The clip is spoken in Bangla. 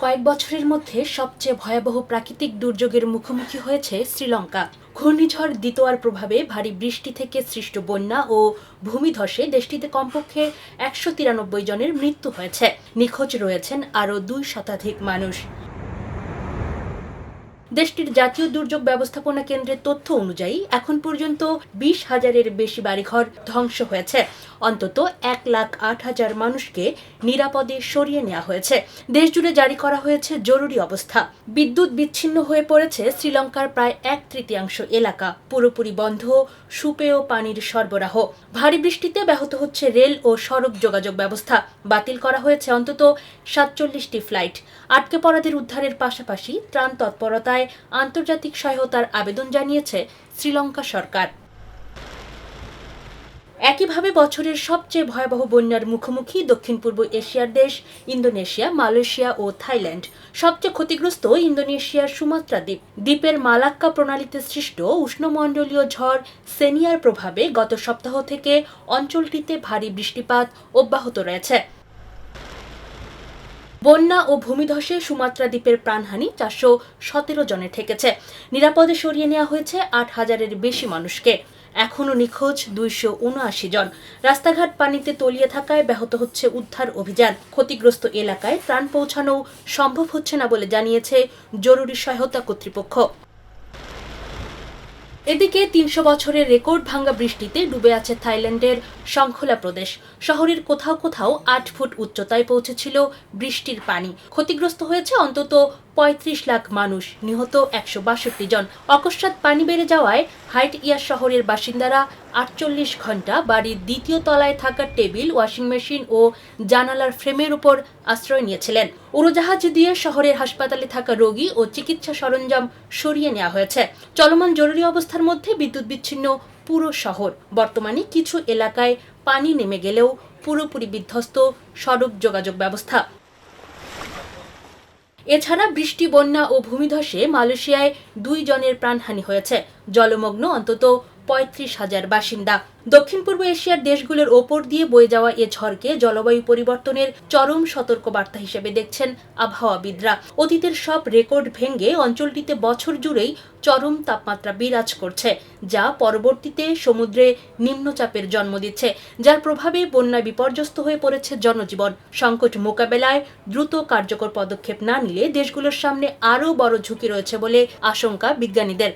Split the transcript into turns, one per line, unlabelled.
কয়েক বছরের মধ্যে সবচেয়ে ভয়াবহ প্রাকৃতিক দুর্যোগের মুখোমুখি হয়েছে শ্রীলঙ্কা। ঘূর্ণিঝড় দিতোয়ার প্রভাবে ভারী বৃষ্টি থেকে সৃষ্ট বন্যা ও ভূমিধসে দেশটিতে কমপক্ষে একশো তিরানব্বই জনের মৃত্যু হয়েছে। নিখোঁজ রয়েছেন আরও দুই শতাধিক মানুষ। দেশটির জাতীয় দুর্যোগ ব্যবস্থাপনা কেন্দ্রের তথ্য অনুযায়ী এখন পর্যন্ত বিশ হাজারের বেশি বাড়িঘর ধ্বংস হয়েছে। অন্তত এক লাখ আট হাজার মানুষকে নিরাপদে সরিয়ে নেওয়া হয়েছে। দেশজুড়ে জারি করা হয়েছে জরুরি অবস্থা। বিদ্যুৎ বিচ্ছিন্ন হয়ে পড়েছে শ্রীলঙ্কার প্রায় এক তৃতীয়াংশ এলাকা। পুরোপুরি বন্ধ, সুপেয় পানির সরবরাহ। ভারী বৃষ্টিতে ব্যাহত হচ্ছে রেল ও সড়ক যোগাযোগ ব্যবস্থা। বাতিল করা হয়েছে অন্তত সাতচল্লিশটি ফ্লাইট। আটকে পড়াদের উদ্ধারের পাশাপাশি ত্রাণ তৎপরতায় আন্তর্জাতিক সহায়তার আবেদন জানিয়েছে শ্রীলঙ্কা সরকার। একইভাবে বছরের সবচেয়ে ভয়াবহ বন্যার মুখোমুখি দক্ষিণ পূর্ব এশিয়ার দেশ ইন্দোনেশিয়া, মালয়েশিয়া ও থাইল্যান্ড। সবচেয়ে ক্ষতিগ্রস্ত ইন্দোনেশিয়ার সুমাত্রা দ্বীপ। দ্বীপের মালাক্কা প্রণালীতে সৃষ্ট উষ্ণমণ্ডলীয় ঝড় সেনিয়ার প্রভাবে গত সপ্তাহ থেকে অঞ্চলটিতে ভারী বৃষ্টিপাত অব্যাহত রয়েছে। বন্যা ও ভূমিধসে সুমাত্রা দ্বীপের প্রাণহানি চারশো সতেরো জনে ঠেকেছে। নিরাপদে সরিয়ে নেওয়া হয়েছে আট হাজারের বেশি মানুষকে। এখনও নিখোঁজ দুইশো উনআশি জন। রাস্তাঘাট পানিতে তলিয়ে থাকায় ব্যাহত হচ্ছে উদ্ধার অভিযান। ক্ষতিগ্রস্ত এলাকায় ত্রাণ পৌঁছানো সম্ভব হচ্ছে না বলে জানিয়েছে জরুরি সহায়তা কর্তৃপক্ষ। এদিকে তিনশো বছরের রেকর্ড ভাঙ্গা বৃষ্টিতে ডুবে আছে থাইল্যান্ডের শঙ্খলা প্রদেশ। শহরের কোথাও কোথাও আট ফুট উচ্চতায় পৌঁছেছিল বৃষ্টির পানি। ক্ষতিগ্রস্ত হয়েছে অন্তত পঁয়ত্রিশ লাখ মানুষ নিহত একশো বাষট্টি জন। অকস্মাৎ পানি বেড়ে যাওয়ায় হাইট ইয়ার শহরের বাসিন্দারা আটচল্লিশ ঘণ্টা বাড়ির দ্বিতীয় তলায় থাকা টেবিল, ওয়াশিং মেশিন ও জানালার ফ্রেমের উপর আশ্রয় নিয়েছিলেন। উড়োজাহাজ দিয়ে শহরের হাসপাতালে থাকা রোগী ও চিকিৎসা সরঞ্জাম সরিয়ে নেওয়া হয়েছে। চলমান জরুরি অবস্থার মধ্যে বিদ্যুৎ বিচ্ছিন্ন পুরো শহর। বর্তমানে কিছু এলাকায় পানি নেমে গেলেও পুরোপুরি বিধ্বস্ত সড়ক যোগাযোগ ব্যবস্থা। এছাড়া বৃষ্টি বন্যা ও ভূমিধসে মালয়েশিয়ায় দুই জনের প্রাণহানি হয়েছে। জলমগ্ন অন্তত পঁয়ত্রিশ হাজার বাসিন্দা। দক্ষিণ পূর্ব এশিয়ার দেশগুলোর ওপর দিয়ে বয়ে যাওয়া এ ঝড়কে জলবায়ু পরিবর্তনের চরম সতর্কবার্তা হিসেবে দেখছেন আবহাওয়াবিদরা। অতীতের সব রেকর্ড ভেঙে অঞ্চলটিতে বছর জুড়েই চরম তাপমাত্রা বিরাজ করছে, যা পরবর্তীতে সমুদ্রে নিম্নচাপের জন্ম দিচ্ছে। যার প্রভাবে বন্যায় বিপর্যস্ত হয়ে পড়েছে জনজীবন। সংকট মোকাবেলায় দ্রুত কার্যকর পদক্ষেপ না নিলে দেশগুলোর সামনে আরও বড় ঝুঁকি রয়েছে বলে আশঙ্কা বিজ্ঞানীদের।